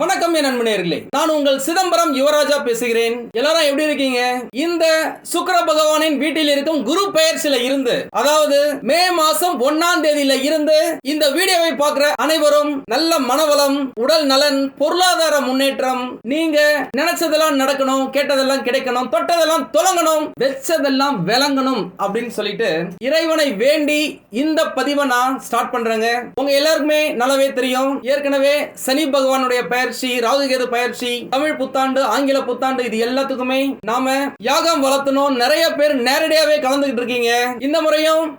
வணக்கம் என் நண்பனேர்களே நான் உங்கள் சிதம்பரம் யுவராஜா பேசுகிறேன். எல்லாரும் எப்படி இருக்கீங்க? இந்த சுக்கர பகவானின் வீட்டில் இருக்கும் குரு பெயர்ச்சியில இருந்து அதாவது மே மாசம் ஒன்னாம் தேதியில இருந்து இந்த வீடியோவை பார்க்கிற அனைவரும் நல்ல மனவளம் உடல் நலன் பொருளாதார முன்னேற்றம் நீங்க நினைச்சதெல்லாம் நடக்கணும் கேட்டதெல்லாம் கிடைக்கணும் தொட்டதெல்லாம் தொடங்கணும் வெச்சதெல்லாம் விளங்கணும் அப்படின்னு சொல்லிட்டு இறைவனை வேண்டி இந்த பதிவை நான் ஸ்டார்ட் பண்றேங்க. உங்க எல்லாருக்குமே நல்லாவே தெரியும். ஏற்கனவே சனி பகவானுடைய பயிற்சி ராகுகேது பயிற்சி தமிழ் புத்தாண்டு ஆங்கில புத்தாண்டு இது எல்லாத்துக்குமே நாம யாகம் வளர்த்தணும். நிறைய பேர் நேரடியாவே கலந்துகிட்டு இருக்கீங்க. இந்த முறையும்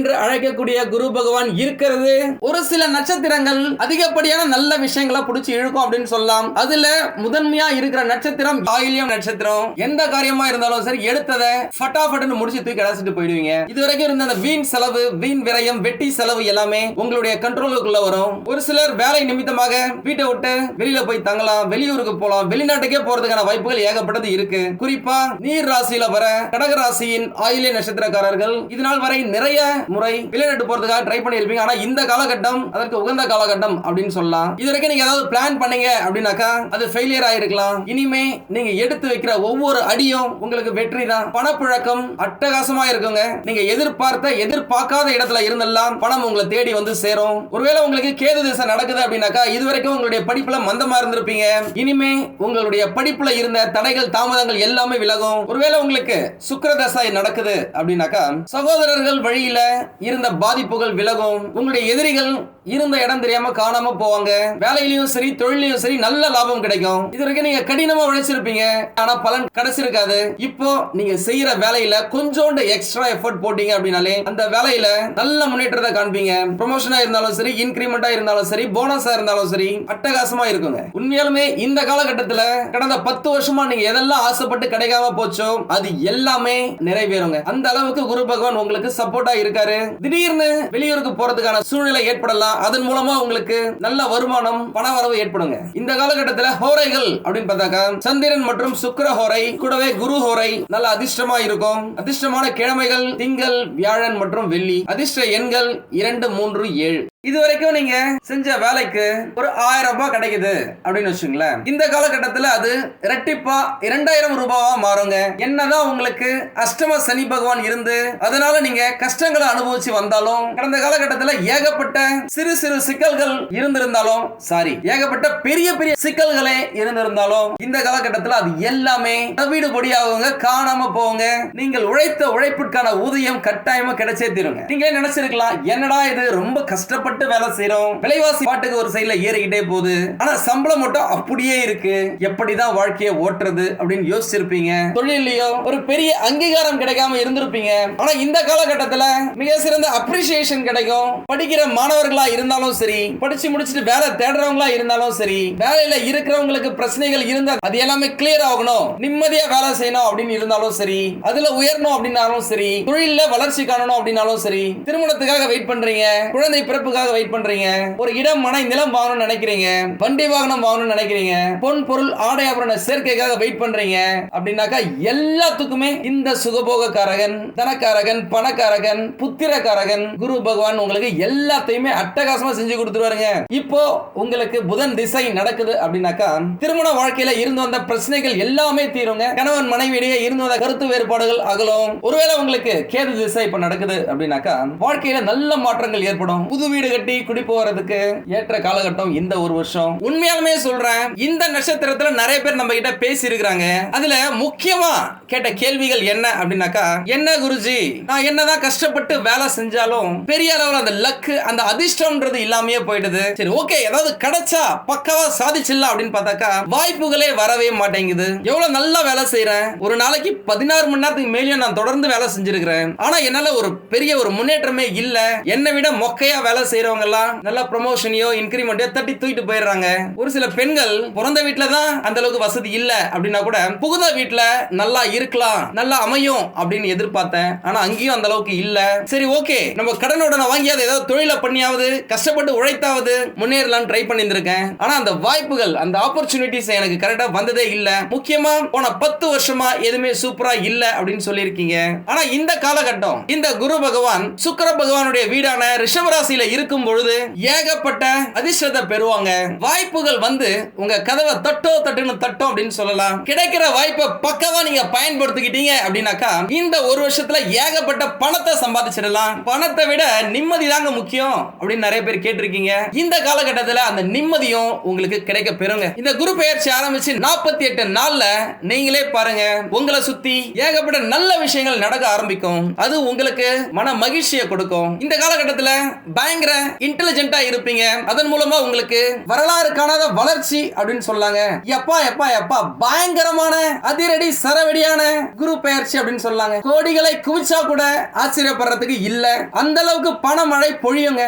என்று அழைக்கக்கூடிய குரு பகவான் இருக்கிறது. ஒரு சில நட்சத்திரங்கள் அதிகப்படியான நல்ல விஷயங்களை பிடிச்சி இழுக்கும் அப்படின்னு சொல்லலாம். அதுல முதன்மையா இருக்கிற நட்சத்திரம் ஆயில்யம் நட்சத்திரம். எந்த காரியமா இருந்தாலும் சரி எடுத்ததை ஃபட்டாஃபட்னு முடிச்சு தூக்கி அடைச்சிட்டு போயிடுவீங்க. இது வரைக்கும் இருந்த அந்த வீண் செலவு வீண் விரயம் வெட்டி செலவு எல்லாமே உங்களுடைய கண்ட்ரோலுக்குள்ள வரும். ஒரு சிலர் வேலை நிமித்தமாக வீட்டை விட்டு வெளியில போய் தங்கலாம் வெளியூருக்கு போலாம் வெளிநாட்டுக்கே போறதுக்கான வாய்ப்புகள் ஏகப்பட்டது இருக்கு. குறிப்பா நீர் ராசியில வர கடக ராசியின் ஆயிலே நட்சத்திரக்காரர்கள் இதனால் வரை நிறைய முறை வெளிநாட்டு போறதுக்காக ட்ரை பண்ணியிருப்பீங்க ஆனா இந்த காலகட்டம் அதற்கு உகந்த காலகட்டம் அப்படின்னு சொல்லலாம். இது வரைக்கும் நீங்க ஏதாவது பிளான் பண்ணீங்க அப்படின்னாக்கா அது ஃபெயிலியர் ஆயிருக்கலாம். இனிமே நீங்க எடுத்து வைக்கிற ஒவ்வொரு அடியும் உங்களுக்கு வெற்றி தான். பணப்புழக்கம் அட்டகாசமா இருக்குங்க. நீங்க எதிர்பார்த்த எதிர்பார்க்காத இடத்துல இருந்தெல்லாம் பணம் உங்களை தேடி வந்து சேரும். ஒருவேளை உங்களுக்கு கேது திசை நடக்குது அப்படின்னாக்கா இது வரைக்கும் உங்களுடைய படிப்புல மந்தமா இருந்திருப்பீங்க. இனிமே உங்களுடைய படிப்புல இருந்த தடைகள் தாமதங்கள் எல்லாமே விலகும். ஒருவேளை உங்களுக்கு சுக்கர தசை நடக்குது அப்படின்னாக்கா சகோதரர்கள் வழியில இருந்த பாதிப்புகள் விலகும். உங்களுடைய எதிரிகள் இருந்த இடம் தெரியாம காணாம போவாங்க. வேலையிலயும் சரி தொழிலையும் சரி நல்ல லாபம் கிடைக்கும். இது வரைக்கும் நீங்க கடினமா உழைச்சிருப்பீங்க. ஆனா பலன் கிடைச்சிருக்காது. இப்போ நீங்க செய்யற வேலையில கொஞ்சோண்டு எக்ஸ்ட்ரா எஃபர்ட் போட்டீங்க அப்படின்னாலே அந்த வேலையில நல்ல முன்னேற்றத்தை காண்பீங்க. ப்ரொமோஷனா இருந்தாலும் சரி இன்கிரிமெண்டா இருந்தாலும் சரி போனஸா இருந்தாலும் சரி அட்டகாசமா இருக்குங்க. உண்மையாலுமே இந்த காலகட்டத்துல கடந்த பத்து வருஷமா நீங்க எதெல்லாம் ஆசைப்பட்டு கிடைக்காம போச்சோ அது எல்லாமே நிறைவேறுங்க. அந்த அளவுக்கு குரு பகவான் உங்களுக்கு சப்போர்ட்டா இருக்காரு. திடீர்னு வெளியூருக்கு போறதுக்கான சூழ்நிலை ஏற்படலாம். அதன் மூலமா உங்களுக்கு நல்ல வருமானம் பண வரவு ஏற்படுங்க. இந்த காலகட்டத்தில் ஹோரைகள் அப்படின்னு பார்த்தாக்கா சந்திரன் மற்றும் சுக்கர ஹோரை கூடவே குரு ஹோரை நல்ல அதிர்ஷ்டமா இருக்கும். அதிர்ஷ்டமான கிழமைகள் திங்கள் வியாழன் மற்றும் வெள்ளி. அதிர்ஷ்ட எண்கள் இரண்டு மூன்று ஏழு. இது வரைக்கும் நீங்க செஞ்ச வேலைக்கு ஒரு ஆயிரம் ரூபாய் கிடைக்குது அப்படின்னு வச்சுங்களேன் இந்த காலகட்டத்தில் அது இரட்டிப்பா இரண்டாயிரம் ரூபாவா மாறுங்க. என்னதான் உங்களுக்கு அஷ்டம சனி பகவான் இருந்து அதனால நீங்க கஷ்டங்களை அனுபவிச்சு வந்தாலும் கடந்த காலகட்டத்தில் ஏகப்பட்ட சிறு சிறு சிக்கல்கள் இருந்திருந்தாலும் சாரி ஏகப்பட்ட பெரிய பெரிய சிக்கல்களே இருந்திருந்தாலும் இந்த காலகட்டத்தில் அது எல்லாமே வீடு பொடியாகுங்க காணாம போங்க நீங்கள் உழைத்த உழைப்பிற்கான ஊதியம் கட்டாயமா கிடைச்சே தீருங்க. நீங்களே நினைச்சிருக்கலாம்? என்னடா இது ரொம்ப கஷ்டப்பட்டு வேலை செய்யறோம் விலைவாசி பாட்டுக்கு ஒரு சைடுல ஏறிக்கிட்டே போகுது. ஆனா சம்பளம் மட்டும் அப்படியே இருக்கு. எப்படிதான் வாழ்க்கையை ஓட்டுறது அப்படின்னு யோசிச்சிருப்பீங்க. தொழிலையோ ஒரு பெரிய அங்கீகாரம் கிடைக்காம இருந்திருப்பீங்க. ஆனா இந்த காலகட்டத்துல மிக சிறந்த அப்ரிசியேஷன் கிடைக்கும். படிக்கிற மாணவர்களா இருந்தாலும் சரி படிச்சு முடிச்சுட்டு வேலை தேடுறவங்களா இருந்தாலும் சரி வேலையில இருக்கிறவங்களுக்கு பிரச்சனைகள் இருந்தா அது எல்லாமே கிளியர் ஆகணும். நிம்மதியா வேலை செய்யணும் அப்படின்னு இருந்தாலும் சரி அதுல உயரணும் அப்படின்னாலும் சரி தொழில வளர்ச்சி காணணும் அப்படின்னாலும் சரி திருமணத்துக்காக வெயிட் பண்றீங்க குழந்தை பிறப்புக்காக வெயிட் பண்றீங்க ஒரு இடம் மனை நிலம் வாங்கணும்னு நினைக்கிறீங்க வண்டி வாகனம் வாங்கணும்னு நினைக்கிறீங்க பொன் பொருள் ஆடை ஆபரண சேர்க்கைக்காக வெயிட் பண்றீங்க அப்படின்னாக்கா எல்லாத்துக்குமே இந்த சுகபோகக்காரகன் தனக்காரகன் பணக்காரகன் புத்திரக்காரகன் குரு பகவான் உங்களுக்கு எல்லாத்தையுமே அட்டகாசமா செஞ்சு கொடுத்துருவாருங்க. இப்போ உங்களுக்கு புதன் திசை நடக்குது அப்படின்னாக்கா திருமண வாழ்க்கையில இருந்து வந்த பிரச்சனைகள் எல்லாமே தீருங்க. கணவன் மனைவியிடையே இருந்து வந்த கருத்து வேறுபாடுகள் அகலும். ஒருவேளை உங்களுக்கு கேது திசை இப்ப நடக்குது அப்படின்னாக்கா வாழ்க்கையில நல்ல மாற்றங்கள் ஏற்படும். புது வீடு கட்டி குடி போறதுக்கு ஏற்ற காலகட்டம் இந்த ஒரு வருஷம். உண்மையாலுமே சொல்றேன் இந்த நட்சத்திரத்துல நிறைய பேர் நம்ம கிட்ட பேசி இருக்கிறாங்க அதுல முக்கியமா கேட்ட கேள்விகள் என்ன அப்படின்னாக்கா என்ன குருஜி நான் என்னதான் கஷ்டப்பட்டு வேலை செஞ்சாலும் பெரிய அளவில் அந்த லக்கு அந்த அதிர்ஷ்டம் அதிர்ஷ்டம்ன்றது இல்லாமயே போயிடுது. சரி ஓகே ஏதாவது கிடைச்சா பக்காவா சாதிச்சிடலாம் அப்படின்னு பார்த்தாக்கா வாய்ப்புகளே வரவே மாட்டேங்குது. எவ்வளவு நல்லா வேலை செய்யறேன் ஒரு நாளைக்கு பதினாறு மணி நேரத்துக்கு மேலேயும் நான் தொடர்ந்து வேலை செஞ்சிருக்கிறேன். ஆனா என்னால ஒரு பெரிய ஒரு முன்னேற்றமே இல்ல. என்னை விட மொக்கையா வேலை செய்யறவங்க எல்லாம் நல்லா ப்ரொமோஷனையோ இன்கிரிமெண்டையோ தட்டி தூக்கிட்டு போயிடுறாங்க. ஒரு சில பெண்கள் பிறந்த வீட்டுல தான் அந்த அளவுக்கு வசதி இல்ல அப்படின்னா கூட புகுந்த வீட்டுல நல்லா இருக்கலாம் நல்லா அமையும் அப்படின்னு எதிர்பார்த்தேன். ஆனா அங்கேயும் அந்த அளவுக்கு இல்ல. சரி ஓகே நம்ம கடனுடனே வாங்கியாவது ஏதாவது தொழிலை பண்ணியாவது கஷ்டப்பட்டு உழைத்தாவது முன்னேறலாம் ட்ரை பண்ணியிருந்திருக்கேன். ஆனா அந்த வாய்ப்புகள் அந்த ஆப்பர்ச்சுனிட்டிஸ் எனக்கு கரெக்டா வந்ததே இல்ல. முக்கியமா போன பத்து வருஷமா எதுவுமே சூப்பரா இல்ல அப்படின்னு சொல்லியிருக்கீங்க. ஆனா இந்த காலகட்டம் இந்த குரு பகவான் சுக்கர பகவானுடைய வீடான ரிஷபராசியில இருக்கும் பொழுது ஏகப்பட்ட அதிர்ஷ்டத்தை பெறுவாங்க. வாய்ப்புகள் வந்து உங்க கதவை தட்டோ தட்டுன்னு தட்டும் அப்படின்னு சொல்லலாம். கிடைக்கிற வாய்ப்பை பக்கவா நீங்க பயன்படுத்திக்கிட்டீங்க அப்படின்னாக்கா இந்த ஒரு வருஷத்துல ஏகப்பட்ட பணத்தை சம்பாதிச்சிடலாம். பணத்தை விட நிம்மதி தாங்க முக்கியம் அப்படின்னு நிறைய பேர் கேட்டிருக்கீங்க. இந்த காலகட்டத்தில் அந்த நிம்மதியும் உங்களுக்கு கிடைக்க பெறுங்க. இந்த குரு பெயர்ச்சி ஆரம்பிச்சு நாற்பத்தி எட்டு நாள்ல நீங்களே பாருங்க உங்களை சுத்தி ஏகப்பட்ட நல்ல விஷயங்கள் நடக்க ஆரம்பிக்கும். அது உங்களுக்கு மன மகிழ்ச்சியை கொடுக்கும். இந்த காலகட்டத்தில் பயங்கர இன்டெலிஜென்ட்டா இருப்பீங்க. அதன் மூலமா உங்களுக்கு வரலாறு காணாத வளர்ச்சி அப்படின்னு சொல்லாங்க. எப்பா எப்பா எப்பா பயங்கரமான அதிரடி சரவெடியான குரு பெயர்ச்சி அப்படின்னு சொல்லாங்க. கோடிகளை குவிச்சா கூட ஆச்சரியப்படுறதுக்கு இல்ல. அந்த அளவுக்கு பணமழை பொழியுங்க.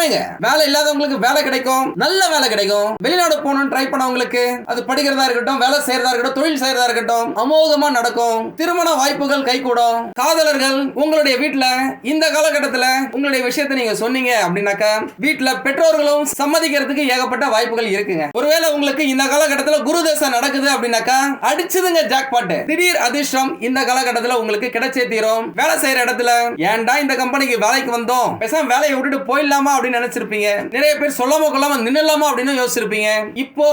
எல்லாமேங்க வேலை இல்லாதவங்களுக்கு வேலை கிடைக்கும். நல்ல வேலை கிடைக்கும். வெளிநாடு போகணும்னு ட்ரை பண்ணவங்களுக்கு அது படிக்கிறதா இருக்கட்டும் வேலை செய்யறதா இருக்கட்டும் தொழில் செய்யறதா இருக்கட்டும் அமோகமா நடக்கும். திருமண வாய்ப்புகள் கைகூடும். காதலர்கள் உங்களுடைய வீட்டுல இந்த காலகட்டத்துல உங்களுடைய விஷயத்தை நீங்க சொன்னீங்க அப்படின்னாக்கா வீட்டுல பெற்றோர்களும் சம்மதிக்கிறதுக்கு ஏகப்பட்ட வாய்ப்புகள் இருக்குங்க. ஒருவேளை உங்களுக்கு இந்த காலகட்டத்துல குரு தசை நடக்குது அப்படின்னாக்கா அடிச்சதுங்க ஜாக்பாட் திடீர் அதிர்ஷ்டம் இந்த காலகட்டத்துல உங்களுக்கு கிடைச்சே தீரும். வேலை செய்யற இடத்துல ஏன்டா இந்த கம்பெனிக்கு வேலைக்கு வந்தோம்? பேசாம வேலையை விட்டுட்டு போயிடலாமா? அப்படின்னு நினைச்சிருப்பீங்க. நிறைய பேர் சொல்லாம கொள்ளாம நின்னலாமா அப்படின்னு யோசிச்சிருப்பீங்க. இப்போ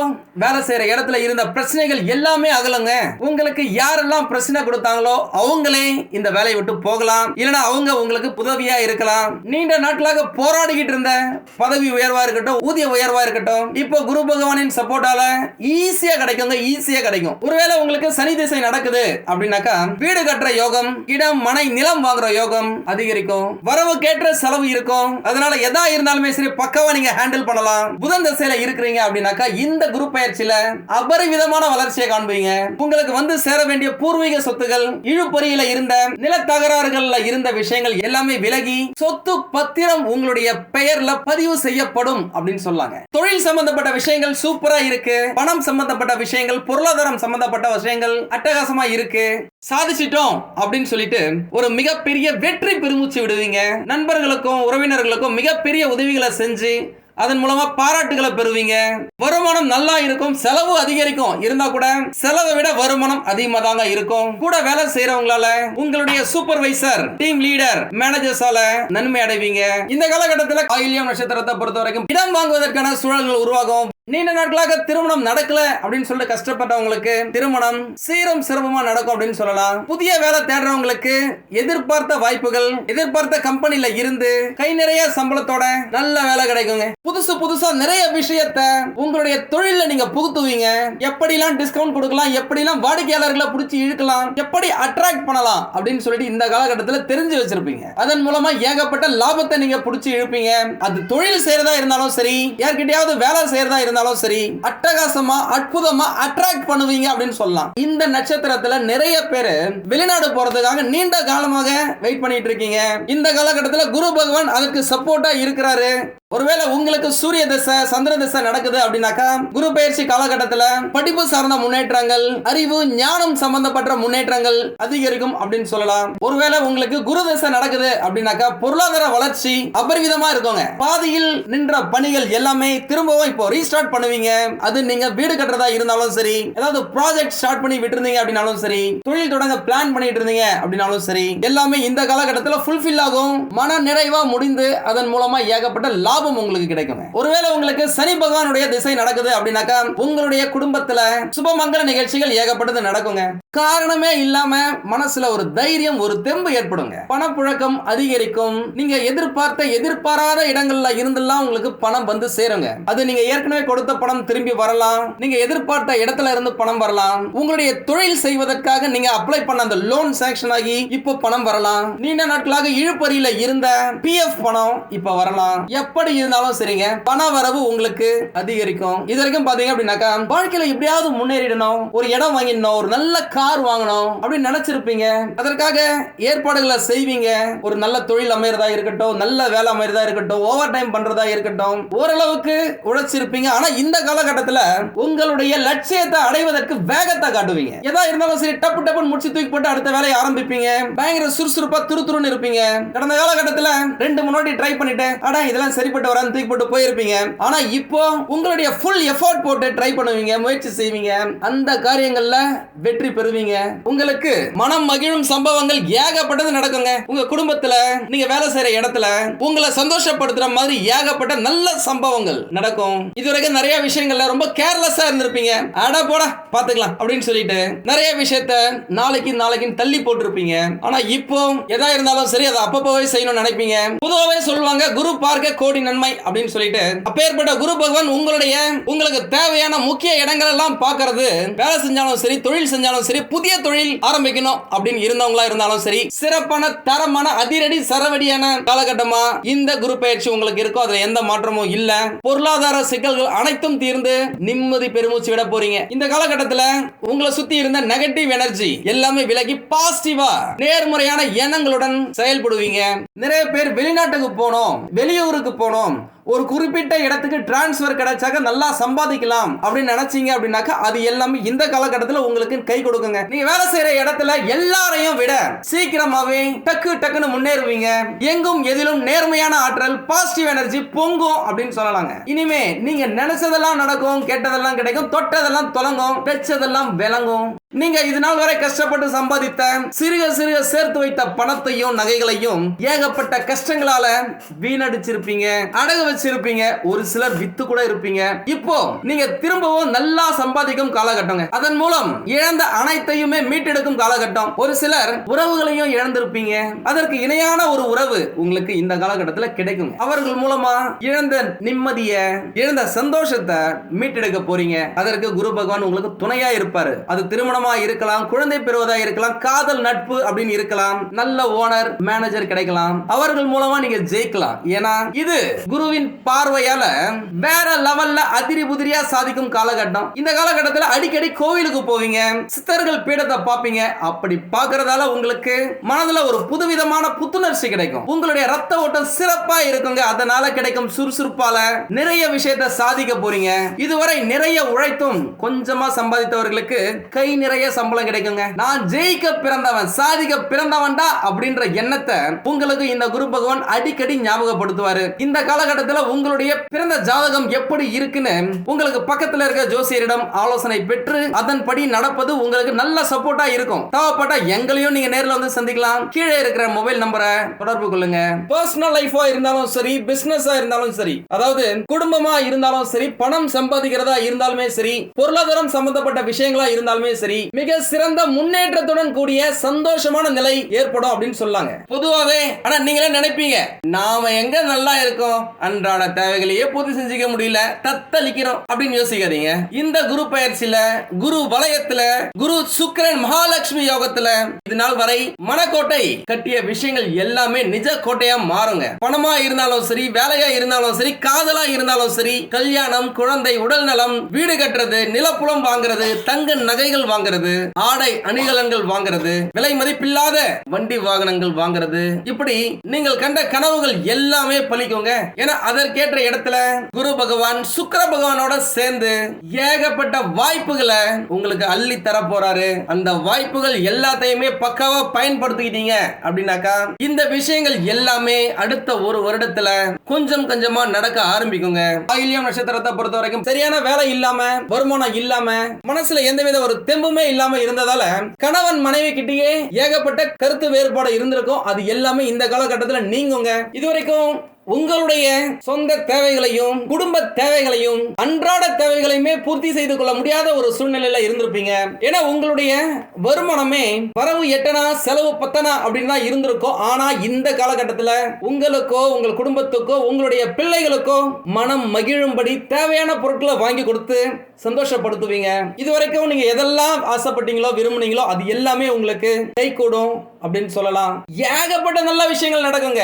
வேலை செய்யற இடத்துல இருந்த பிரச்சனைகள் எல்லாமே அகலுங்க. உங்களுக்கு யாரெல்லாம் பிரச்சனை கொடுத்தாங்களோ அவங்களே இந்த வேலையை விட்டு போகலாம். இல்லைன்னா அவங்க உங்களுக்கு உதவியா இருக்கலாம். நீண்ட நாட்களாக போராடிக்கிட்டு இருந்த பதவி உயர்வா இருக்கட்டும் ஊதிய உயர்வா இருக்கட்டும் இப்போ குரு பகவானின் சப்போர்ட்டால ஈஸியா கிடைக்குங்க ஈஸியா கிடைக்கும். ஒருவேளை உங்களுக்கு சனி திசை நடக்குது அப்படின்னாக்கா வீடு கட்டுற யோகம் இடம் மனை நிலம் வாங்குற யோகம் அதிகரிக்கும். வரவு கேட்ட செலவு இருக்கும். அதனால எதா இருந்தாலுமே சரி பக்கவா நீங்க ஹேண்டில் பண்ணலாம். புதன் திசையில இருக்கிறீங்க அப்படின்னாக்கா இந்த குரு பயிற்சியில அபரிவிதமான வளர்ச்சியை காண்பீங்க. உங்களுக்கு வந்து சேர வேண்டிய பூர்வீக சொத்துகள் இழுபறியில இருந்த நில தகராறுகள்ல இருந்த விஷயங்கள் எல்லாமே விலகி சொத்து பத்திரம் உங்களுடைய பெயர்ல பதிவு செய்யப்படும் அப்படின்னு சொல்லாங்க. தொழில் சம்பந்தப்பட்ட விஷயங்கள் சூப்பரா இருக்கு. பணம் சம்பந்தப்பட்ட விஷயங்கள் பொருளாதாரம் சம்பந்தப்பட்ட விஷயங்கள் அட்டகாசமா இருக்கு. சாதிச்சிட்டோம் அப்படின்னு சொல்லிட்டு ஒரு மிகப்பெரிய வெற்றி பெருமூச்சு விடுவீங்க. நண்பர்களுக்கும் உறவினர்களுக்கும் மிகப்பெரிய உதவிகளை செஞ்சு அதன் மூலமா பாராட்டுகளை பெறுவீங்க. வருமானம் நல்லா இருக்கும் செலவு அதிகரிக்கும். இருந்தா கூட செலவை விட வருமானம் அதிகமா தாங்க இருக்கும். கூட வேலை செய்யறவங்களால உங்களுடைய சூப்பர்வைசர் டீம் லீடர் மேனேஜர்ஸால நன்மை அடைவீங்க. இந்த காலகட்டத்தில் ஆயில்யம் நட்சத்திரத்தை பொறுத்த வரைக்கும் இடம் வாங்குவதற்கான சூழல்கள் உருவாகும். நீண்ட நாட்களாக திருமணம் நடக்கல அப்படின்னு சொல்லிட்டு கஷ்டப்பட்டவங்களுக்கு திருமணம் சீரம் சிரமமா நடக்கும் அப்படின்னு சொல்லலாம். புதிய வேலை தேடுறவங்களுக்கு எதிர்பார்த்த வாய்ப்புகள் எதிர்பார்த்த கம்பெனில இருந்து கை நிறைய சம்பளத்தோட நல்ல வேலை கிடைக்குங்க. புதுசு புதுசா நிறைய விஷயத்த உங்களுடைய தொழில நீங்க புகுத்துவீங்க. எப்படிலாம் டிஸ்கவுண்ட் கொடுக்கலாம் எப்படிலாம் வாடிக்கையாளர்களை பிடிச்சி இழுக்கலாம் எப்படி அட்ராக்ட் பண்ணலாம் அப்படின்னு சொல்லிட்டு இந்த காலகட்டத்தில் தெரிஞ்சு வச்சிருப்பீங்க. அதன் மூலமா ஏகப்பட்ட லாபத்தை நீங்க பிடிச்சி இழுப்பீங்க. அது தொழில் செய்யறதா இருந்தாலும் சரி யார்கிட்டயாவது வேலை செய்யறதா இருந்தாலும் சரி அட்டகாசமா அற்புதமா அட்ராக்ட் பண்ணுவீங்க அப்படின்னு சொல்லலாம். இந்த நட்சத்திரத்துல நிறைய பேர் வெளிநாடு போறதுக்காக நீண்ட காலமாக வெயிட் பண்ணிட்டு இருக்கீங்க. இந்த காலகட்டத்தில் குரு பகவான் அதற்கு சப்போர்ட்டா இருக்கிறாரு. ஒருவேளை உங்களுக்கு சூரிய திசை சந்திர திசை நடக்குது அப்படின்னாக்கா குரு பயிற்சி காலகட்டத்துல படிப்பு சார்ந்த முன்னேற்றங்கள் அறிவு ஞானம் சம்பந்தப்பட்ட முன்னேற்றங்கள் அதிகரிக்கும் அப்படின்னு சொல்லலாம். ஒருவேளை உங்களுக்கு குரு திசை நடக்குது அப்படின்னாக்கா பொருளாதார வளர்ச்சி அபரிவிதமா இருக்குங்க. பாதியில் நின்ற பணிகள் எல்லாமே திரும்பவும் இப்போ ரீஸ்டார்ட் பண்ணுவீங்க. அது நீங்க வீடு கட்டுறதா இருந்தாலும் சரி ஏதாவது ப்ராஜெக்ட் ஸ்டார்ட் பண்ணி விட்டுருந்தீங்க அப்படின்னாலும் சரி தொழில் தொடங்க பிளான் பண்ணிட்டு இருந்தீங்க அப்படின்னாலும் சரி எல்லாமே இந்த காலகட்டத்தில் ஃபுல்ஃபில் ஆகும். மன நிறைவா முடிந்து அதன் மூலமா ஏகப்பட்ட லாபம் உங்களுக்கு கிடைக்கும் ஒருவேளை உங்களுக்கு சனி பகவானுடைய திசை நடக்குது அப்படின்னாக்கா உங்களுடைய குடும்பத்துல சுபமங்கல நிகழ்ச்சிகள் ஏகப்பட்டது நடக்குங்க. காரணமே இல்லாம மனசுல ஒரு தைரியம் ஒரு தெம்பு ஏற்படுங்க. பணப்புழக்கம் அதிகரிக்கும். நீங்க எதிர்பார்த்த எதிர்பாராத இடங்கள்ல இருந்தெல்லாம் உங்களுக்கு பணம் வந்து சேருங்க. அது நீங்க ஏற்கனவே கொடுத்த பணம் திரும்பி வரலாம். நீங்க எதிர்பார்த்த இடத்துல இருந்து பணம் வரலாம். உங்களுடைய தொழில் செய்வதற்காக நீங்க அப்ளை பண்ண அந்த லோன் சாங்ஷன் ஆகி இப்போ பணம் வரலாம். நீண்ட நாட்களாக இழுப்பறியில இருந்த பிஎஃப் பணம் இப்ப வரலாம். எப்படி இருந்தாலும் சரிங்க. பண வரவு உங்களுக்கு அதிகரிக்கும். இது வரைக்கும் பாத்தீங்க அப்படின்னாக்கா வாழ்க்கையில எப்படியாவது முன்னேறிடணும். ஒரு இடம் வாங்கிடணும். ஒரு நல்ல கார் வாங்கணும் அப்படின்னு நினைச்சிருப்பீங்க. அதற்காக ஏற்பாடுகளை செய்வீங்க. ஒரு நல்ல தொழில் அமையறதா இருக்கட்டும் நல்ல வேலை அமையறதா இருக்கட்டும் ஓவர் டைம் பண்றதா இருக்கட்டும் ஓரளவுக்கு உழைச்சிருப்பீங்க. ஆனா இந்த காலகட்டத்தில் உங்களுடைய லட்சியத்தை அடைவதற்கு வேகத்தை காட்டுவீங்க. எதா இருந்தாலும் சரி டப்பு டப்புன்னு முடிச்சு தூக்கி போட்டு அடுத்த வேலையை ஆரம்பிப்பீங்க. பயங்கர சுறுசுறுப்பா துருதுருன்னு இருப்பீங்க. கடந்த காலகட்டத்தில் ரெண்டு முன்னாடி ட்ரை பண்ணிட்டு ஆனா இதெல்லாம் சரிப்பட்டு வரான்னு தூக்கி போட்டு போயிருப்பீங்க. ஆனா இப்போ உங்களுடைய ஃபுல் எஃபோர்ட் போட்டு ட்ரை பண்ணுவீங்க முயற்சி செய்வீங்க. அந்த காரியங்கள்ல வெற்றி பெறுவீங்க உங்களுக்கு மனம் மகிழும் சம்பவங்கள் ஏகப்பட்டது நடக்குங்க. உங்க குடும்பத்துல நீங்க வேலை செய்யற இடத்துல உங்களை சந்தோஷப்படுத்துற மாதிரி ஏகப்பட்ட நல்ல சம்பவங்கள் நடக்கும். இதுவரைக்கும் நிறைய விஷயங்கள்ல ரொம்ப கேர்லெஸ்ஸா இருந்திருப்பீங்க. அட போட பாத்துக்கலாம் அப்படின்னு சொல்லிட்டு நிறைய விஷயத்த நாளைக்கு நாளைக்குன்னு தள்ளி போட்டிருப்பீங்க. ஆனா இப்போ எதா இருந்தாலும் சரி அதை அப்பப்போவே செய்யணும்னு நினைப்பீங்க. பொதுவாகவே சொல்லுவாங்க குரு பார்க்க கோடி நன்மை அப்படின்னு சொல்லிட்டு. அப்பேற்பட்ட குரு பகவான் உங்களுடைய உங்களுக்கு தேவையான முக்கிய இடங்கள் எல்லாம் பார்க்கறது. வேலை செஞ்சாலும் சரி தொழில் செஞ்சாலும் சரி புதிய தொழில் ஆரம்பிக்கணும் அப்படின்னு இருந்தவங்களா இருந்தாலும் சரி சிறப்பான தரமான அதிரடி சரவடியான காலகட்டமா இந்த குரு பயிற்சி உங்களுக்கு இருக்கும் அதுல எந்த மாற்றமும் இல்ல. பொருளாதார சிக்கல்கள் அனைத்தும் தீர்ந்து நிம்மதி பெருமூச்சு விட போறீங்க. இந்த காலகட்டத்துல உங்களை சுத்தி இருந்த நெகட்டிவ் எனர்ஜி எல்லாமே விலகி பாசிட்டிவா நேர்முறையான எண்ணங்களுடன் செயல்படுவீங்க. நிறைய பேர் வெளிநாட்டுக்கு போனோம் வெளியூருக்கு போனோம் ஒரு குறிப்பிட்ட இடத்துக்கு டிரான்ஸ்ஃபர் கிடைச்சாக்க நல்லா சம்பாதிக்கலாம் அப்படின்னு நினைச்சீங்க அப்படின்னாக்கா அது எல்லாமே இந்த காலகட்டத்தில் உங்களுக்கு கை கொடுக்குங்க. நீங்க வேலை செய்யற இடத்துல எல்லாரையும் விட சீக்கிரமாவே டக்கு டக்குன்னு முன்னேறுவீங்க. எங்கும் எதிலும் நேர்மையான ஆற்றல் பாசிட்டிவ் எனர்ஜி பொங்கும் அப்படின்னு சொல்லலாங்க. இனிமே நீங்க நினைச்சதெல்லாம் நடக்கும் கேட்டதெல்லாம் கிடைக்கும் தொட்டதெல்லாம் தொலங்கும் பெச்சதெல்லாம் விளங்கும். நீங்க இது நாள் வரை கஷ்டப்பட்டு சம்பாதித்த சிறுக சிறுக சேர்த்து வைத்த பணத்தையும் நகைகளையும் ஏகப்பட்ட கஷ்டங்களால வீணடிச்சிருப்பீங்க அடகு வச்சிருப்பீங்க ஒரு சிலர் வித்து கூட இருப்பீங்க. இப்போ நீங்க திரும்பவும் நல்லா சம்பாதிக்கும் காலகட்டங்க. அதன் மூலம் இழந்த அனைத்தையுமே மீட்டெடுக்கும் காலகட்டம். ஒரு சிலர் உறவுகளையும் இழந்திருப்பீங்க. அதற்கு இணையான ஒரு உறவு உங்களுக்கு இந்த காலகட்டத்தில் கிடைக்கும் அவர்கள் மூலமா இழந்த நிம்மதிய இழந்த சந்தோஷத்தை மீட்டெடுக்க போறீங்க. அதற்கு குரு பகவான் உங்களுக்கு துணையா இருப்பாரு. அது திருமணம் இருக்கலாம் குழந்தை பெறுவதா இருக்கலாம் காதல் நட்பு அப்படின்னு இருக்கலாம் நல்ல ஓனர் மேனேஜர் கிடைக்கலாம். அவர்கள் மூலமா நீங்க ஜெயிக்கலாம். ஏன்னா இது குருவின் பார்வையால வேற லெவல்ல அதிரி புதிரியா சாதிக்கும் காலகட்டம். இந்த காலகட்டத்தில் அடிக்கடி கோவிலுக்கு போவீங்க சித்தர்கள் பீடத்தை பார்ப்பீங்க. அப்படி பார்க்கறதால உங்களுக்கு மனதுல ஒரு புதுவிதமான புத்துணர்ச்சி கிடைக்கும். உங்களுடைய ரத்த ஓட்டம் சிறப்பா இருக்குங்க. அதனால கிடைக்கும் சுறுசுறுப்பால நிறைய விஷயத்தை சாதிக்க போறீங்க. இதுவரை நிறைய உழைத்தும் கொஞ்சமா சம்பாதித்தவர்களுக்கு கை நிறைய நிறைய சம்பளம் கிடைக்குங்க. நான் ஜெயிக்க பிறந்தவன் சாதிக்க பிறந்தவன்டா அப்படின்ற எண்ணத்தை உங்களுக்கு இந்த குரு பகவான் அடிக்கடி ஞாபகப்படுத்துவாரு. இந்த காலகட்டத்தில் உங்களுடைய பிறந்த ஜாதகம் எப்படி இருக்குன்னு உங்களுக்கு பக்கத்தில் இருக்க ஜோசியரிடம் ஆலோசனை பெற்று அதன்படி நடப்பது உங்களுக்கு நல்ல சப்போர்ட்டா இருக்கும். தேவைப்பட்டா எங்களையும் நீங்க நேரில் வந்து சந்திக்கலாம். கீழே இருக்கிற மொபைல் நம்பரை தொடர்பு கொள்ளுங்க. பர்சனல் லைஃபா இருந்தாலும் சரி பிசினஸா இருந்தாலும் சரி அதாவது குடும்பமா இருந்தாலும் சரி பணம் சம்பாதிக்கிறதா இருந்தாலுமே சரி பொருளாதாரம் சம்பந்தப்பட்ட விஷயங்களா இருந்தாலுமே சரி மிக சிறந்த முன்னேற்றத்துடன் கூடிய சந்தோஷமான நிலை ஏற்படும் அப்படின்னு சொல்லாங்க. பொதுவாகவே ஆனா நீங்களே நினைப்பீங்க? நாம எங்க நல்லா இருக்கோம்? அன்றாட தேவைகளையே பூர்த்தி செஞ்சுக்க முடியல தத்தளிக்கிறோம் அப்படின்னு யோசிக்காதீங்க. இந்த குரு பயிற்சியில குரு வலயத்துல குரு சுக்கரன் மகாலட்சுமி யோகத்துல இது நாள் வரை மனக்கோட்டை கட்டிய விஷயங்கள் எல்லாமே நிஜ கோட்டையா மாறுங்க. பணமா இருந்தாலும் சரி வேலையா இருந்தாலும் சரி காதலா இருந்தாலும் சரி கல்யாணம் குழந்தை உடல் நலம் வீடு கட்டுறது நிலப்புலம் வாங்குறது தங்க நகைகள் வாங்குறது வாங்குறது ஆடை அணிகலன்கள் வாங்குறது விலை மதிப்பில்லாத வண்டி வாகனங்கள் வாங்குறது. இப்படி நீங்கள் கண்ட கனவுகள் எல்லாமே பலிக்குங்க. ஏன்னா அதற்கேற்ற இடத்துல குரு பகவான் சுக்கர பகவானோட சேர்ந்து ஏகப்பட்ட வாய்ப்புகளை உங்களுக்கு அள்ளி தர போறாரு அந்த வாய்ப்புகள் எல்லாத்தையுமே பக்காவா பயன்படுத்திக்கிட்டீங்க அப்படின்னாக்கா இந்த விஷயங்கள் எல்லாமே அடுத்த ஒரு வருடத்துல கொஞ்சம் கொஞ்சமா நடக்க ஆரம்பிக்குங்க. ஆயில்யம் நட்சத்திரத்தை பொறுத்த வரைக்கும் சரியான வேலை இல்லாம வருமானம் இல்லாம மனசுல எந்தவித ஒரு தெம்பும் இல்லாம இருந்ததால கணவன் மனைவி கிட்டேயே ஏகப்பட்ட கருத்து வேறுபாடு இருந்திருக்கும். அது எல்லாமே இந்த காலகட்டத்துல நீங்குங்க. இதுவரைக்கும் உங்களுடைய சொந்த தேவைகளையும் குடும்ப தேவைகளையும் அன்றாட தேவைகளையுமே பூர்த்தி செய்து கொள்ள முடியாத ஒரு சூழ்நிலையில இருந்திருப்பீங்க. ஏன்னா உங்களுடைய வருமானமே வரவு எட்டனா செலவு பத்தனா அப்படின்னு தான் இருந்திருக்கும். ஆனா இந்த காலகட்டத்தில் உங்களுக்கோ உங்கள் குடும்பத்துக்கோ உங்களுடைய பிள்ளைகளுக்கோ மனம் மகிழும்படி தேவையான பொருட்களை வாங்கி கொடுத்து சந்தோஷப்படுத்துவீங்க. இது வரைக்கும் நீங்க எதெல்லாம் ஆசைப்பட்டீங்களோ விரும்புனீங்களோ அது எல்லாமே உங்களுக்கு கை கூடும் அப்படின்னு சொல்லலாம். ஏகப்பட்ட நல்ல விஷயங்கள் நடக்குங்க.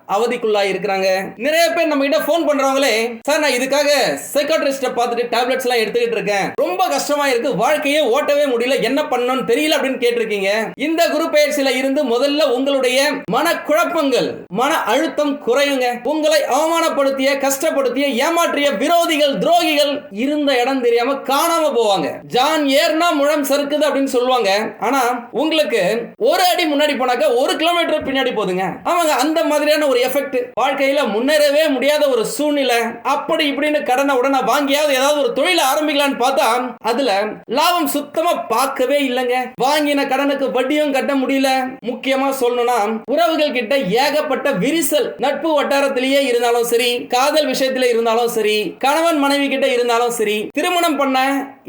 அவதிக்குள்ளா இருக்கிறாங்க. நிறைய பேர் நம்ம கிட்ட ஃபோன் பண்றவங்களே சார் நான் இதுக்காக சைக்காட்ரிஸ்ட பார்த்துட்டு டேப்லெட்ஸ் எல்லாம் எடுத்துக்கிட்டு இருக்கேன். ரொம்ப கஷ்டமா இருக்கு. வாழ்க்கையே ஓட்டவே முடியல. என்ன பண்ணணும்னு தெரியல அப்படின்னு கேட்டிருக்கீங்க. இந்த குரு பயிற்சியில இருந்து முதல்ல உங்களுடைய மன குழப்பங்கள் மன அழுத்தம் குறையுங்க. உங்களை அவமானப்படுத்திய கஷ்டப்படுத்திய ஏமாற்றிய விரோதிகள் துரோகிகள் இருந்த இடம் தெரியாம காணாம போவாங்க. ஜான் ஏர்னா முழம் சறுக்குது அப்படின்னு சொல்லுவாங்க. ஆனா உங்களுக்கு ஒரு அடி முன்னாடி போனாக்க ஒரு கிலோமீட்டர் பின்னாடி போதுங்க. ஆமாங்க அந்த மாதிரியான ஒரு எஃபெக்ட் வாழ்க்கையில முன்னேறவே முடியாத ஒரு சூழ்நிலை. அப்படி இப்படின்னு கடனை உடனே வாங்கியாவது ஏதாவது ஒரு தொழில ஆரம்பிக்கலான்னு பார்த்தா அதுல லாபம் சுத்தமா பார்க்கவே இல்லைங்க. வாங்கின கடனுக்கு வட்டியும் கட்ட முடியல. முக்கியமா சொல்லணும்னா உறவுகள் கிட்ட ஏகப்பட்ட விரிசல் நட்பு வட்டாரத்திலேயே இருந்தாலும் சரி காதல் விஷயத்துல இருந்தாலும் சரி கணவன் மனைவி கிட்ட இருந்தாலும் சரி திருமணம் பண்ண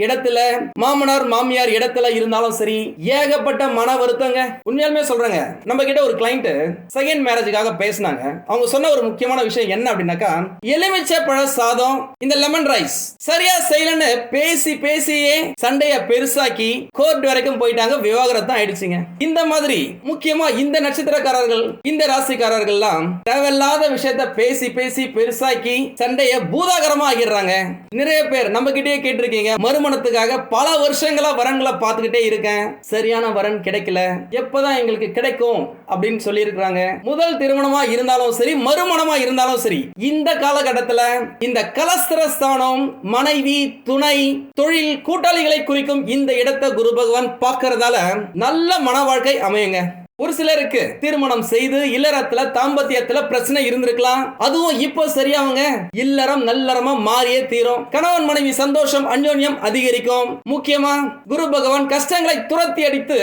இடத்துல மாமனார் மாமியார் இடத்துல இருந்தாலும் சரி ஏகப்பட்ட மன வருத்தங்க. உண்மையாலுமே சொல்றேங்க நம்ம கிட்ட ஒரு கிளைண்ட் செகண்ட் மேரேஜுக்காக பேசினாங்க. அவங்க சொன்ன ஒரு முக்கியமான விஷயம் என்ன அப்படின்னாக்கா எலுமிச்சை பழ சாதம் இந்த லெமன் ரைஸ் சரியா செய்யலன்னு பேசி பேசியே சண்டைய பெருசாக்கி கோர்ட் வரைக்கும் போயிட்டாங்க விவாகரத்தம் ஆயிடுச்சுங்க. இந்த மாதிரி முக்கியமா இந்த நட்சத்திரக்காரர்கள் இந்த ராசிக்காரர்கள்லாம் தேவையில்லாத விஷயத்த பேசி பேசி பெருசாக்கி சண்டைய பூதாகரமா ஆகிடுறாங்க நிறைய பேர் நம்ம கிட்டே கேட்டிருக்கீங்க மறுமணத்துக்காக பல வருஷங்களா வரன்களை பார்த்துக்கிட்டே இருக்கேன். சரியான வரன் கிடைக்கல. எப்பதான் எங்களுக்கு கிடைக்கும் அப்படின்னு சொல்லி இருக்கிறாங்க முதல் திருமணமா இருந்தாலும் சரி மறுமணமா இருந்தாலும் சரி இந்த காலகட்டத்துல இந்த கலஸ்திரஸ்தானம் மனைவி துணை தொழில் கூட்டாளிகளை குறிக்கும் இந்த இடத்தை குரு பகவான் பார்க்கறதால நல்ல மன வாழ்க்கை அமையுங்க. ஒரு சிலருக்கு திருமணம் செய்து இல்லறத்துல தாம்பத்தியத்துல பிரச்சனை இருந்திருக்கலாம். அதுவும் இப்போ சரியாவுங்க. இல்லறம் நல்லறமா மாறியே தீரும். கணவன் மனைவி சந்தோஷம் அந்யோன்யம் அதிகரிக்கும். முக்கியமா குரு பகவான் கஷ்டங்களை துரத்தி அடித்து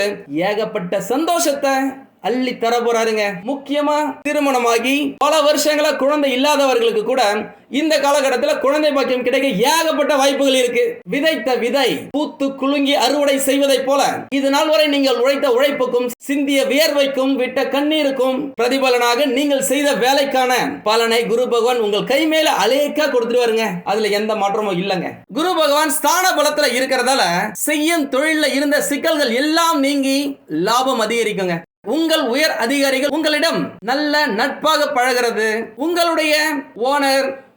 ஏகப்பட்ட சந்தோஷத்தை அள்ளி தர போறாருங்க. முக்கியமா திருமணமாகி பல வருஷங்களா குழந்தை இல்லாதவர்களுக்கு கூட இந்த காலகட்டத்தில் குழந்தை பாக்கியம் கிடைக்க ஏகப்பட்ட வாய்ப்புகள் இருக்கு. விதைத்த விதை பூத்து குலுங்கி அறுவடை செய்வதைப் போல இது நாள் வரை நீங்கள் உழைத்த உழைப்புக்கும் சிந்திய வியர்வைக்கும் விட்ட கண்ணீருக்கும் பிரதிபலனாக நீங்கள் செய்த வேலைக்கான பலனை குரு பகவான் உங்கள் கை மேல அலேக்கா கொடுத்துட்டு வருங்க. அதுல எந்த மாற்றமும் இல்லைங்க. குரு பகவான் ஸ்தான பலத்துல இருக்கிறதால செய்யும் தொழில இருந்த சிக்கல்கள் எல்லாம் நீங்கி லாபம் அதிகரிக்குங்க. உங்கள் உயர் அதிகாரிகள் உங்களிடம் நல்ல நட்பாக பழகிறது. உங்களுடைய ஓனர்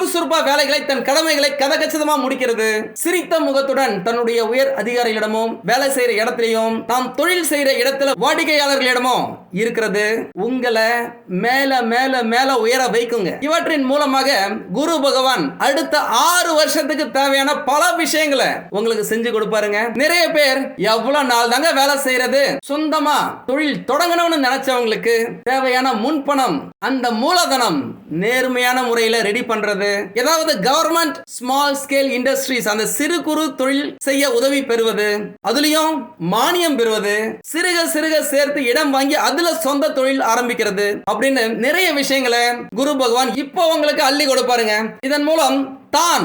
சுறுசுறுப்பா வேலைகளை தன் கடமைகளை கதகச்சிதமா முடிக்கிறது. சிரித்த முகத்துடன் தன்னுடைய உயர் அதிகாரிகளிடமும் வேலை செய்யற இடத்திலையும் தாம் தொழில் செய்யற இடத்துல வாடிக்கையாளர்களிடமும் இருக்கிறது. உங்களை மேல மேல மேல உயர வைக்குங்க. இவற்றின் மூலமாக குரு பகவான் அடுத்த ஆறு வருஷத்துக்கு தேவையான பல விஷயங்களை உங்களுக்கு செஞ்சு கொடுப்பாருங்க. நிறைய பேர் எவ்வளவு நாள் தாங்க வேலை செய்யறது? சொந்தமா தொழில் தொடங்கணும்னு நினைச்சவங்களுக்கு தேவையான முன்பணம் அந்த மூலதனம் நேர்மையான முறையில ரெடி பண்றது. ஏதாவது கவர்மெண்ட் ஸ்மால் ஸ்கேல் இண்டஸ்ட்ரீஸ் அந்த சிறு குறு தொழில் செய்ய உதவி பெறுவது. அதுலயும் மானியம் பெறுவது. சிறுக சிறுக சேர்த்து இடம் வாங்கி அதுல சொந்த தொழில் ஆரம்பிக்கிறது அப்படின்னு நிறைய விஷயங்களை குரு பகவான் இப்போ உங்களுக்கு அள்ளி கொடுப்பாருங்க. இதன் மூலம் தான்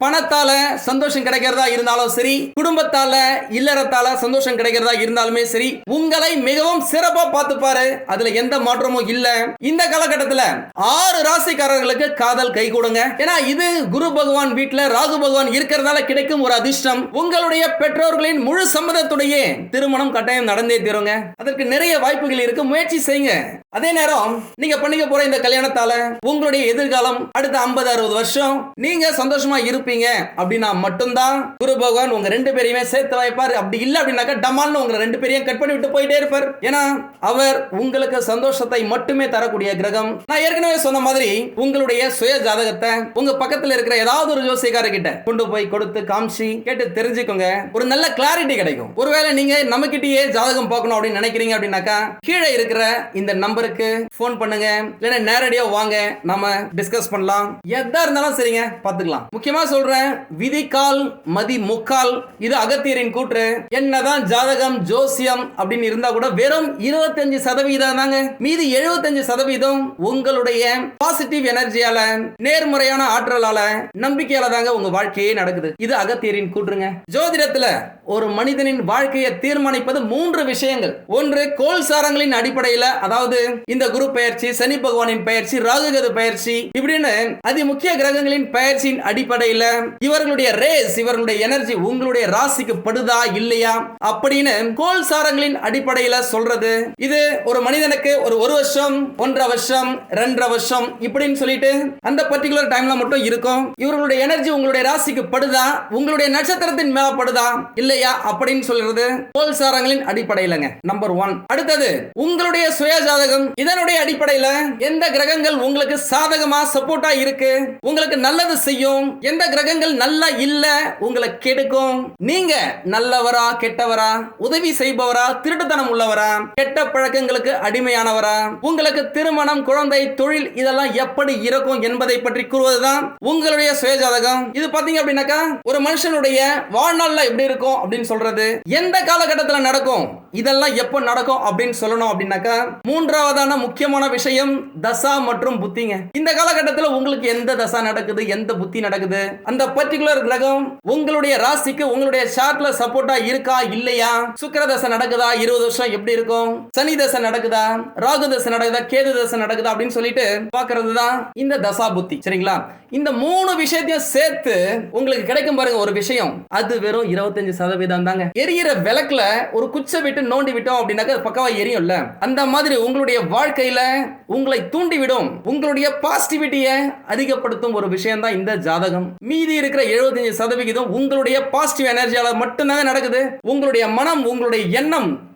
பணத்தால சந்தோஷம் கிடைக்கிறதா இருந்தாலும் சரி குடும்பத்தால இல்லறத்தால சந்தோஷம் கிடைக்கிறதா இருந்தாலுமே சரி உங்களை மிகவும் சிறப்பா பார்த்துப்பாரு. அதுல எந்த மாற்றமும் இல்ல. இந்த காலகட்டத்துல ஆறு ராசிக்காரர்களுக்கு காதல் கை கொடுங்க. ஏன்னா இது குரு பகவான் வீட்டுல ராகு பகவான் இருக்கிறதால கிடைக்கும் ஒரு அதிர்ஷ்டம். உங்களுடைய பெற்றோர்களின் முழு சம்மதத்துடைய திருமணம் கட்டாயம் நடந்தே தீருங்க. அதற்கு நிறைய வாய்ப்புகள் இருக்கு. முயற்சி செய்யுங்க. அதே நேரம் நீங்க பண்ணிக்க போற இந்த கல்யாணத்தால உங்களுடைய எதிர்காலம் அடுத்த ஐம்பது அறுபது வருஷம் நீங்க சந்தோஷமா இருப்பீங்க. அப்படின்னா மட்டும்தான் குரு பகவான் உங்க ரெண்டு பேரையுமே சேர்த்து வைப்பார். அப்படி இல்ல அப்படின்னாக்கா டமால்னு உங்க ரெண்டு பேரையும் கட் பண்ணி விட்டு போயிட்டே இருப்பார். ஏன்னா அவர் உங்களுக்கு சந்தோஷத்தை மட்டுமே தரக்கூடிய கிரகம். நான் ஏற்கனவே சொன்ன மாதிரி உங்களுடைய சுய ஜாதகத்தை உங்க பக்கத்துல இருக்கிற ஏதாவது ஒரு ஜோசியக்கார கிட்ட கொண்டு போய் கொடுத்து காமிச்சு கேட்டு தெரிஞ்சுக்கோங்க. ஒரு நல்ல கிளாரிட்டி கிடைக்கும். ஒருவேளை நீங்க நம்ம கிட்டயே ஜாதகம் பார்க்கணும் அப்படின்னு நினைக்கிறீங்க அப்படின்னாக்கா கீழே இருக்கிற இந்த நம்பருக்கு போன் பண்ணுங்க. இல்லைன்னா நேரடியா வாங்க. நம்ம டிஸ்கஸ் பண்ணலாம். எதா இருந்தாலும் சரிங்க பாத்துக்கலாம் முக்கியமா சொல்றேன் விதிக்கால் மதி முக்கால் இது அகத்தியரின் கூற்று. என்னதான் ஜாதகம் ஜோசியம் அப்படின்னு இருந்தா கூட வெறும் இருபத்தஞ்சு சதவீதம் தாங்க. மீதி எழுபத்தஞ்சு சதவீதம் உங்களுடைய பாசிட்டிவ் எனர்ஜியால நேர்முறையான ஆற்றலால நம்பிக்கையால தாங்க உங்க வாழ்க்கையே நடக்குது. இது அகத்தியரின் கூற்றுங்க. ஜோதிடத்துல ஒரு மனிதனின் வாழ்க்கையை தீர்மானிப்பது மூன்று விஷயங்கள். ஒன்று கோல் சாரங்களின் அடிப்படையில அதாவது இந்த குரு பயிற்சி சனி பகவானின் பயிற்சி ராகுகது பயிற்சி இப்படின்னு அதி முக்கிய கிரகங்களின் பயிற்சியின் அடிப்படையில இவர்களுடைய ரேஸ் இவர்களுடைய எனர்ஜி உங்களுடைய ராசிக்கு படுதா இல்லையா? அப்படின்னு கோல் சாரங்களின் அடிப்படையில சொல்றது. இது ஒரு மனிதனுக்கு ஒரு ஒரு வருஷம் ஒன்றரை வருஷம் ரெண்டரை வருஷம் இப்படின்னு சொல்லிட்டு அந்த பர்டிகுலர் டைம்ல மட்டும் இருக்கும். இவர்களுடைய எனர்ஜி உங்களுடைய ராசிக்கு படுதா? உங்களுடைய நட்சத்திரத்தின் மேல படுதா இல்லையா? அப்படின்னு சொல்றது கோல் சாரங்களின் அடிப்படையிலங்க. நம்பர் ஒன் அடுத்தது உங்களுடைய சுய ஜாதகம் இதனுடைய அடிப்படையில எந்த கிரகங்கள் உங்களுக்கு சாதகமா சப்போர்ட்டா இருக்கு? உங்களுக்கு நல்லது செய்யும். எந்த கிரகங்கள் நல்லா இல்ல உங்களை கெடுக்கும். நீங்க நல்லவரா கெட்டவரா உதவி செய்பவரா திருட்டுத்தனம் உள்ளவரா கெட்ட பழக்கங்களுக்கு அடிமையானவரா உங்களுக்கு திருமணம் குழந்தை தொழில் இதெல்லாம் எப்படி இருக்கும் என்பதை பற்றி கூறுவதுதான் உங்களுடைய சுயஜாதகம். இது பாத்தீங்க அப்படின்னாக்கா ஒரு மனுஷனுடைய வாழ்நாள்ல எப்படி இருக்கும் அப்படின்னு சொல்றது எந்த காலகட்டத்தில் நடக்கும் இதெல்லாம் எப்போ நடக்கும் அப்படின்னு சொல்லணும் அப்படின்னாக்கா மூன்றாவதான முக்கியமான விஷயம் தசா மற்றும் புத்திங்க. இந்த காலகட்டத்தில் உங்களுக்கு எந்த தசா நடக்குது எந்த புத்தி நடக்குது அந்த பர்டிகுலர் கிரகம் உங்களுடைய ராசிக்கு உங்களுடைய சார்ட்ல சப்போர்ட்டா இருக்கா இல்லையா? சுக்கர தசை நடக்குதா? இருபது வருஷம் எப்படி இருக்கும்? சனி தசை நடக்குதா? ராகு தசை நடக்குதா? கேது தசை நடக்குதா? அப்படின்னு சொல்லிட்டு பாக்குறது தான் இந்த தசா புத்தி. சரிங்களா? இந்த மூணு விஷயத்தையும் சேர்த்து உங்களுக்கு கிடைக்கும் பாருங்க ஒரு விஷயம். அது வெறும் இருபத்தஞ்சு சதவீதம் தாங்க. எரியிற விளக்குல ஒரு குச்சை விட்டு நோண்டி விட்டோம் அப்படின்னாக்க பக்கவா எரியும்ல. அந்த மாதிரி உங்களுடைய வாழ்க்கையில உங்களை தூண்டிவிடும். உங்களுடைய பாசிட்டிவிட்டியை அதிகப்படுத்தும் ஒரு விஷயம் தான் இந்த ஜாதகம். மீ மீதி இருக்கிற 75% சதவிகிதம் உங்களுடைய பாசிட்டிவ் எனர்ஜியால மட்டும்தாங்க நடக்குது? உங்களுடைய மனம் உங்களுடைய எண்ணம்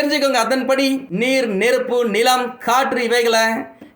தெரிஞ்சுக்கோங்க அதன்படி நீர் நெருப்பு நிலம் காற்று இவைகளை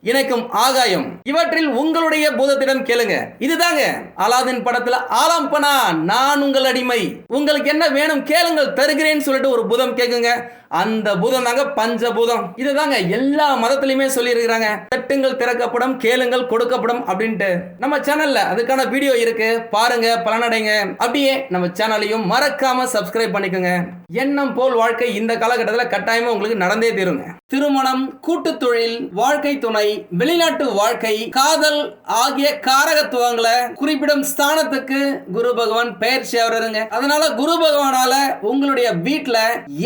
இணைக்கும் ஆகாயம். இவற்றில் உங்களுடைய பூதத்திடம் கேளுங்க. இதுதாங்க அலாதின் படத்துல ஆலாம் பணா நான் உங்கள் அடிமை. உங்களுக்கு என்ன வேணும் கேளுங்கள் தருகிறேன்னு சொல்லிட்டு ஒரு பூதம் கேக்குங்க. அந்த பூதம் தாங்க பஞ்சபூதம். இதுதாங்க எல்லா மதத்திலையுமே சொல்லி இருக்கிறாங்க தட்டுங்கள் திறக்கப்படும் கேளுங்கள் கொடுக்கப்படும் அப்படின்ட்டு. நம்ம சேனல்ல அதுக்கான வீடியோ இருக்கு. பாருங்க பலனடைங்க. அப்படியே நம்ம சேனலையும் மறக்காம சப்ஸ்கிரைப் பண்ணிக்கோங்க. எண்ணம் போல் வாழ்க்கை இந்த காலகட்டத்தில் கட்டாயமா உங்களுக்கு நடந்தே தீருங்க. திருமணம் கூட்டு தொழில் வாழ்க்கை துணை வெளிநாட்டு வாழ்க்கை காதல் ஆகிய காரகத்துவங்களை குறிப்பிடும் ஸ்தானத்துக்கு குரு பகவான் பயிற்சி அவருங்க அதனால குரு பகவானால உங்களுடைய வீட்டுல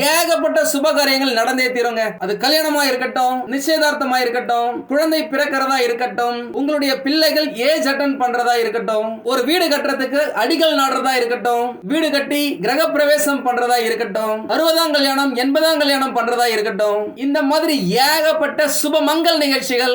ஏகப்பட்ட சுப காரியங்கள் நடந்தே தீருங்க. அது கல்யாணமா இருக்கட்டும் நிச்சயதார்த்தமா இருக்கட்டும் குழந்தை பிறக்கிறதா இருக்கட்டும் உங்களுடைய பிள்ளைகள் ஏஜ் அட்டன் பண்றதா இருக்கட்டும் ஒரு வீடு கட்டுறதுக்கு அடிகள் நாடுறதா இருக்கட்டும் வீடு கட்டி கிரக பிரவேசம் பண்றதா இருக்கட்டும் அறுபதாம் கல்யாணம் எண்பதாம் கல்யாணம் பண்றதா இருக்கட்டும் இந்த மாதிரி ஏகப்பட்ட சுப மங்கள் நிகழ்ச்சிகள்